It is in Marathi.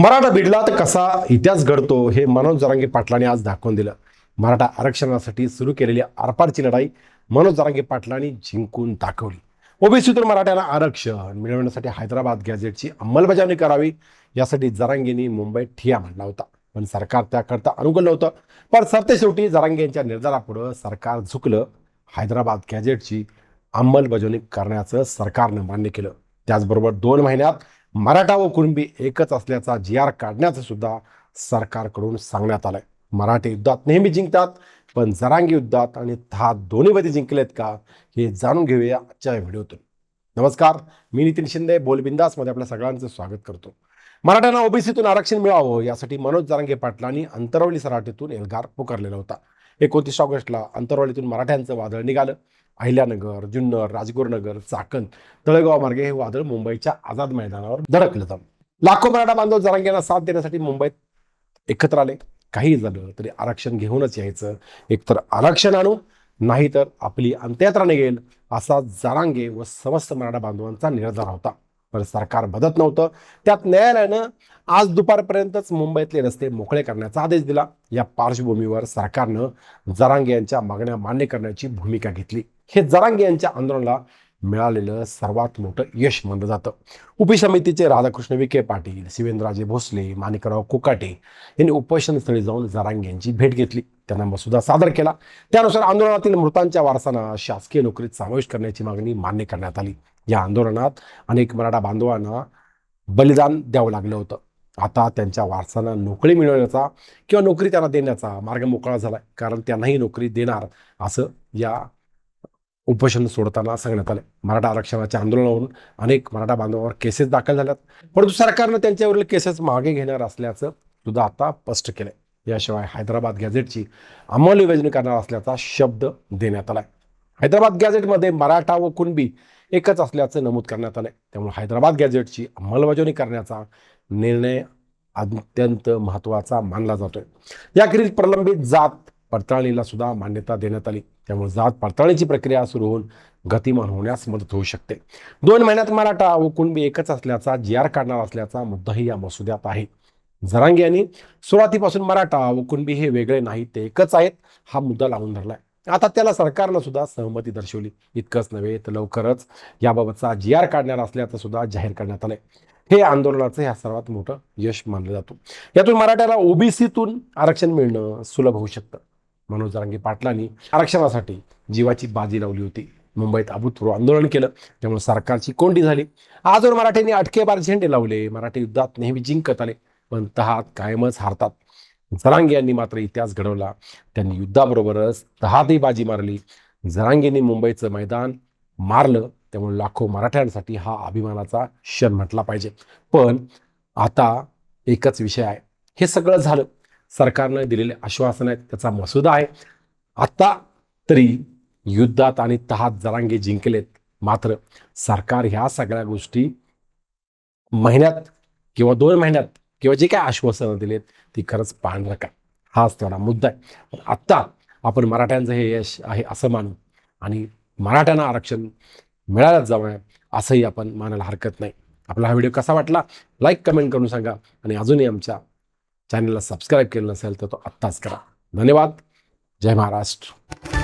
मराठा भिडला तर कसा इतिहास घडतो हे मनोज जरांगे पाटलांनी आज दाखवून दिलं. मराठा आरक्षणासाठी सुरू केलेली आरपारची लढाई मनोज जरांगे पाटलांनी जिंकून दाखवली. ओबीसीतून मराठ्यांना आरक्षण मिळवण्यासाठी हैदराबाद गॅझेटची अंमलबजावणी करावी यासाठी जरांगेंनी मुंबईत ठिया मांडला होता. पण सरकार त्याकरता अनुकूल नव्हतं. पण सरतेशेवटी जरांगे यांच्या निर्धारापुढं सरकार झुकलं. हैदराबाद गॅझेटची अंमलबजावणी करण्याचं सरकारनं मान्य केलं. त्याचबरोबर दोन महिन्यात मराठा व कुणबी एकच असल्याचा जी आर काढण्याचं सुद्धा सरकारकडून सांगण्यात आलंय. मराठी युद्धात नेहमी जिंकतात पण जरांगी युद्धात आणि हा दोन्हीमध्ये जिंकलेत का हे जाणून घेऊया आजच्या व्हिडिओतून. नमस्कार मी नितीन शिंदे बोलबिंदासमध्ये आपल्या सगळ्यांचं स्वागत करतो. मराठ्यांना ओबीसीतून आरक्षण मिळावं यासाठी मनोज जरांगे पाटलांनी अंतरवली सराटीतून एल्गार पुकारलेला होता. एकोणतीस ऑगस्टला अंतरवलीतून मराठ्यांचं वादळ निघालं. अहिल्यानगर जुन्नर राजगुरुनगर चाकण तळेगाव मार्गे हे वादळ मुंबईच्या आझाद मैदानावर धडकलं जाऊन लाखो मराठा बांधव जरांग्यांना साथ देण्यासाठी मुंबईत एकत्र आले. काही झालं तरी आरक्षण घेऊनच यायचं. एकतर आरक्षण आणू नाहीतर आपली अंत्ययात्रा निघेल असा जरांगे व समस्त मराठा बांधवांचा निर्धार होता. पण सरकार बदत नव्हतं. त्यात न्यायालयानं आज दुपारपर्यंतच मुंबईतले रस्ते मोकळे करण्याचा आदेश दिला. या पार्श्वभूमीवर सरकारनं जरांगे यांच्या मागण्या मान्य करण्याची भूमिका घेतली. हे जरांगे यांच्या आंदोलनाला मिळालेलं सर्वात मोठं यश मानलं जातं. उपसमितीचे राधाकृष्ण विखे पाटील शिवेंद्रराजे भोसले माणिकराव कोकाटे यांनी उपोषणस्थळी जाऊन जरांगे यांची भेट घेतली. त्यांना मसुदा सादर केला. त्यानुसार आंदोलनातील मृतांच्या वारसांना शासकीय नोकरीत समावेश करण्याची मागणी मान्य करण्यात आली. या आंदोलनात अनेक मराठा बांधवांना बलिदान द्यावं लागलं होतं. आता त्यांच्या वारसांना नोकरी मिळवण्याचा किंवा नोकरी त्यांना देण्याचा मार्ग मोकळा झाला कारण त्यांनाही नोकरी देणार असं या उपोषण सोडताना सांगण्यात आलं. मराठा आरक्षणाच्या आंदोलनावरून अनेक मराठा बांधवांवर केसेस दाखल झाल्यात. परंतु सरकारनं त्यांच्यावरील केसेस मागे घेणार असल्याचं सुद्धा आता स्पष्ट केलंय. याशिवाय हैदराबाद गॅझेटची अंमलबजावणी करणार असल्याचा शब्द देण्यात आलाय. हैदराबाद गॅझेटमध्ये मराठा व कुणबी एकच असल्याचं नमूद करण्यात आलंय. त्यामुळे हैदराबाद गॅझेटची अंमलबजावणी करण्याचा निर्णय अत्यंत महत्त्वाचा मानला जातोय. याखेरीज प्रलंबित जात पडताळणीला सुद्धा मान्यता देण्यात आली. त्यामुळे जात पडताळणीची प्रक्रिया सुरू होऊन गतिमान होण्यास मदत होऊ शकते. दोन महिन्यात मराठा व कुणबी एकच असल्याचा जी आर काढणार असल्याचा मुद्दाही या मसुद्यात आहे. जरांगे यांनी सुरुवातीपासून मराठा व कुणबी हे वेगळे नाहीत ते एकच आहेत हा मुद्दा लावून धरलाय. आता त्याला सरकारनं सुद्धा सहमती दर्शवली. इतकंच नव्हे तर लवकरच याबाबतचा जी आर काढणार असल्याचं सुद्धा जाहीर करण्यात आलंय. हे आंदोलनाचं ह्या सर्वात मोठं यश मानलं जातं. यातून मराठ्याला ओबीसीतून आरक्षण मिळणं सुलभ होऊ शकतं. मनोज जरांगे पाटलांनी आरक्षणासाठी जीवाची बाजी लावली होती. मुंबईत अभूतपूर्व आंदोलन केलं त्यामुळे सरकारची कोंडी झाली. आजवर मराठ्यांनी अटकेबार झेंडे लावले. मराठी युद्धात नेहमी जिंकत आले पण तहात कायमच हारतात. जरांगे यांनी मात्र इतिहास घडवला. त्यांनी युद्धाबरोबरच तहातही बाजी मारली. जरांगेंनी मुंबईचं मैदान मारलं त्यामुळे लाखो मराठ्यांसाठी हा अभिमानाचा क्षण म्हटला पाहिजे. पण आता एकच विषय आहे. हे सगळं झालं. सरकारनं दिलेले आश्वासन आहेत त्याचा मसुदा आहे. आत्ता तरी युद्धात आणि तहात जरांगे जिंकलेत. मात्र सरकार ह्या सगळ्या गोष्टी महिन्यात किंवा दोन महिन्यात किंवा जे काय आश्वासनं दिलेत ती खरंच पाहणार का हाच तेवढा मुद्दा आहे. पण आत्ता आपण मराठ्यांचं हे यश आहे असं मानू आणि मराठ्यांना आरक्षण मिळायलाच जावं असंही आपण मानायला हरकत नाही. आपला हा व्हिडिओ कसा वाटला? लाईक कमेंट करून सांगा आणि अजूनही आमच्या चॅनलला सबस्क्राईब केलं नसेल तर तो आत्ताच करा. धन्यवाद. जय महाराष्ट्र.